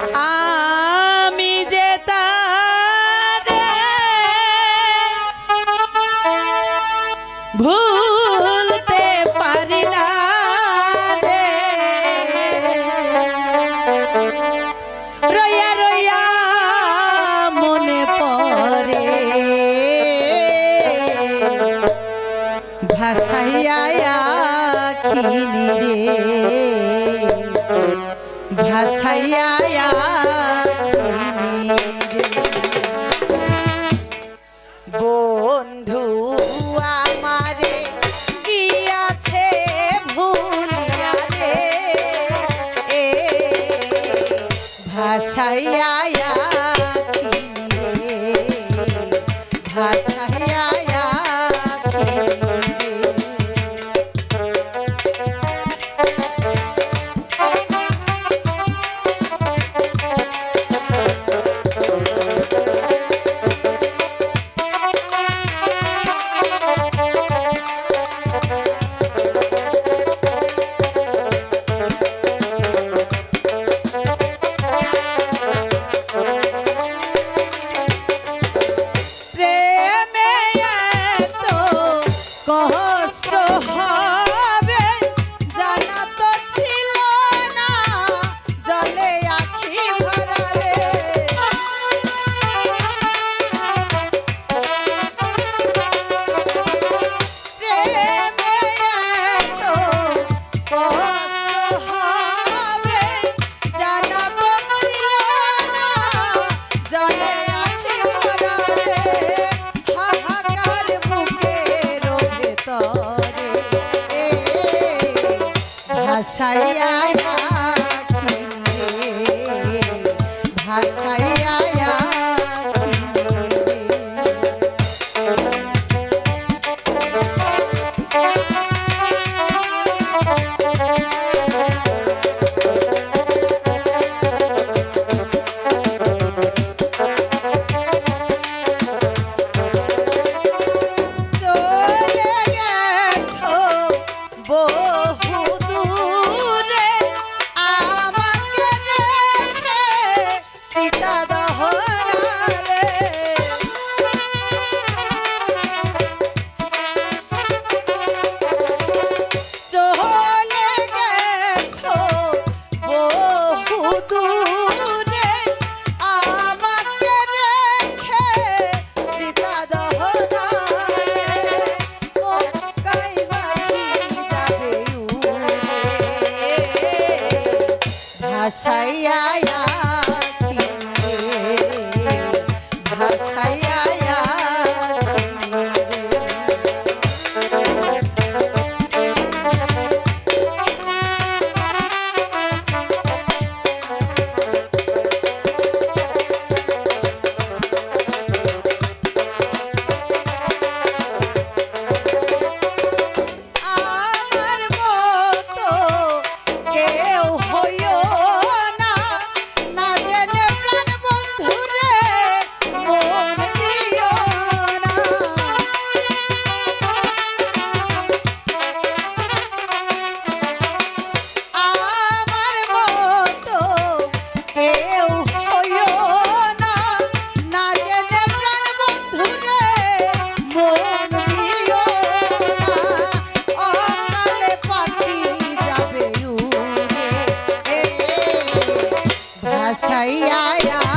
আমি যে তারে ভুলতে পারি না রে। রইয়া রইয়া মনে ভাসাইয়া খিনি রে। ভাসাইয়া বন্ধু আমারে গিয়াছে ভুলিয়া রে এ ভাসাইয়া কষ্ট হবে, জানা তো ছিল না, জলে আখি ভরালে। প্রেমে তো কষ্ট হবে, জানা তো ছিল না, জলে সারিয়া সাইয়া আসাইয়া